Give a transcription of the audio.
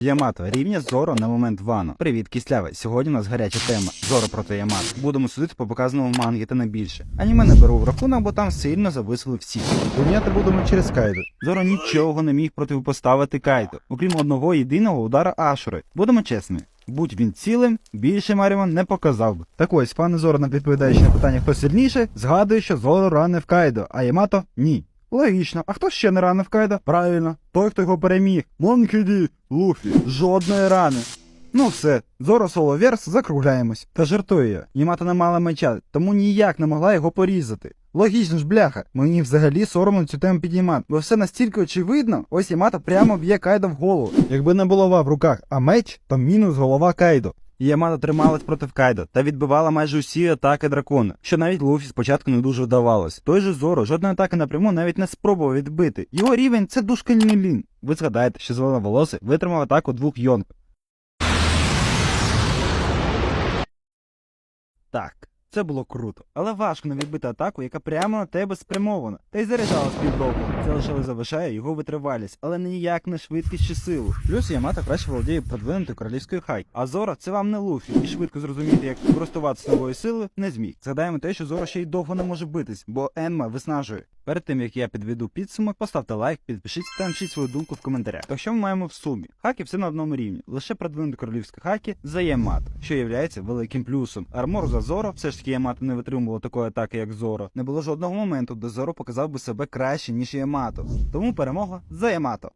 Ямато рівня Зоро на момент вану. Привіт, кисляве. Сьогодні у нас гаряча тема. Зоро проти Ямато. Будемо судити по показаному мангі та не більше. Аніме не беру в рахунок, бо там сильно зависли всі. Прийняти будемо через Кайдо. Зоро нічого не міг противопоставити Кайдо, окрім одного єдиного удара Ашури. Будемо чесними. Будь він цілим, більше Маріон не показав би. Так ось, пане Зоро, на відповідаючи на питання, хто сильніше, згадує, що Зоро ранив Кайдо, а Ямато ні. Логічно, а хто ще не ранив Кайдо? Правильно, той, хто його переміг. Монкіді, Луфі, жодної рани. Ну все, Зоро соло верс, закругляємось. Та жартую я. Ямато не мала меча, тому ніяк не могла його порізати. Логічно ж, бляха, мені взагалі соромно цю тему підіймати, бо все настільки очевидно, ось Ямато прямо б'є Кайдо в голову. Якби не булава в руках, а меч, то мінус голова Кайдо. Ямато трималась проти Кайдо та відбивала майже усі атаки дракона, що навіть Луфі спочатку не дуже вдавалось. Той же Зоро жодної атаки напряму навіть не спробував відбити. Його рівень це душкальний лін. Ви згадаєте, що зеленоволосий витримав атаку двох йонг. Так, це було круто, але важко не відбити атаку, яка прямо на тебе спрямована, та й заряджала з. Це лише залишає його витривалість, але ніяк не швидкість чи силу. Плюс Ямато краще володіє продвинутою королівською хай. А Зора це вам не Луфі, і швидко зрозуміти, як користуватися новою силою, не зміг. Згадаємо те, що Зора ще й довго не може битись, бо Енма виснажує. Перед тим як я підведу підсумок, поставте лайк, підпишіться та напишіть свою думку в коментарях. Так що ми маємо в сумі? Хаки все на одному рівні. Лише продвинути королівські хаки за мат, що є великим плюсом. Армор за Зоро, все ж таки Ямато не витримувало такої атаки, як Зоро. Не було жодного моменту, де Зоро показав би себе краще, ніж Ямато. Тому перемога за Ямато.